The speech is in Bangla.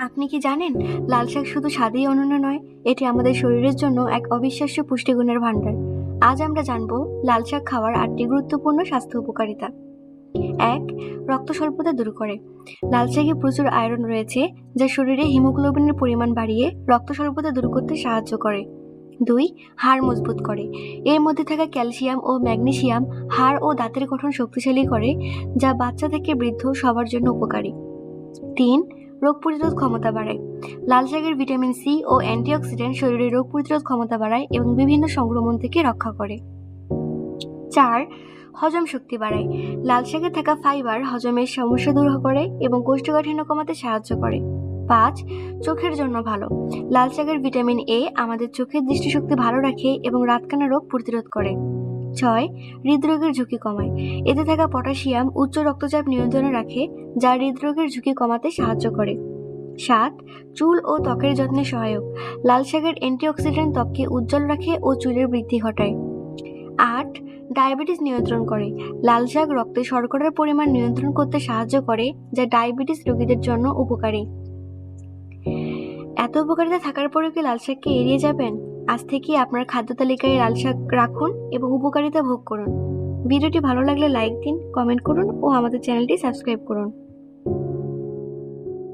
আপনি কি জানেন, লাল শাক শুধু স্বাদেই অনন্য নয়, এটি আমাদের শরীরের জন্য এক অবিশ্বাস্য পুষ্টিগুণের ভাণ্ডার। আজ আমরা জানব, লাল শাক খাওয়ার আটটি গুরুত্বপূর্ণ স্বাস্থ্য উপকারিতা। এক রক্ত স্বল্পতা দূর করে। লাল শাকে প্রচুর আয়রন রয়েছে, যা শরীরে হিমোগ্লোবিনের পরিমাণ বাড়িয়ে রক্ত স্বল্পতা দূর করতে সাহায্য করে। দুই, হাড় মজবুত করে। এর মধ্যে থাকা ক্যালসিয়াম ও ম্যাগনেসিয়াম হাড় ও দাঁতের গঠন শক্তিশালী করে, যা বাচ্চা থেকে বৃদ্ধ সবার জন্য উপকারী। তিন রোগ প্রতিরোধ ক্ষমতা বাড়ায়। লাল শাকের ভিটামিন সি ও অ্যান্টিঅক্সিডেন্ট শরীরে রোগ প্রতিরোধ ক্ষমতা বাড়ায় এবং বিভিন্ন সংক্রমণ থেকে রক্ষা করে। চার, হজম শক্তি বাড়ায়। লাল শাকে থাকা ফাইবার হজমের সমস্যা দূর করে এবং কোষ্ঠকাঠিন্য কমাতে সাহায্য করে। পাঁচ, চোখের জন্য ভালো। লাল শাকের ভিটামিন এ আমাদের চোখের দৃষ্টিশক্তি ভালো রাখে এবং রাতকানা রোগ প্রতিরোধ করে। ছয়, হৃদরোগের ঝুঁকি কমায়। এতে থাকা পটাশিয়াম উচ্চ রক্তচাপ নিয়ন্ত্রণে রাখে, যা হৃদরোগের ঝুঁকি কমাতে সাহায্য করে। সাত, চুল ও ত্বকের যত্নে সহায়ক। লাল শাকের অ্যান্টিঅক্সিডেন্ট ত্বককে উজ্জ্বল রাখে ও চুলের বৃদ্ধি ঘটায়। আট, ডায়াবেটিস নিয়ন্ত্রণ করে। লাল শাক রক্তে শর্করার পরিমাণ নিয়ন্ত্রণ করতে সাহায্য করে, যা ডায়াবেটিস রোগীদের জন্য উপকারী। এত উপকারিতা থাকার পরেও কি লাল শাককে এড়িয়ে যাবেন? আজ থেকে আপনার খাদ্য তালিকায় লাল শাক রাখুন এবং উপকারিতা ভোগ করুন। ভিডিওটি ভালো লাগলে লাইক দিন, কমেন্ট করুন ও আমাদের চ্যানেলটি সাবস্ক্রাইব করুন।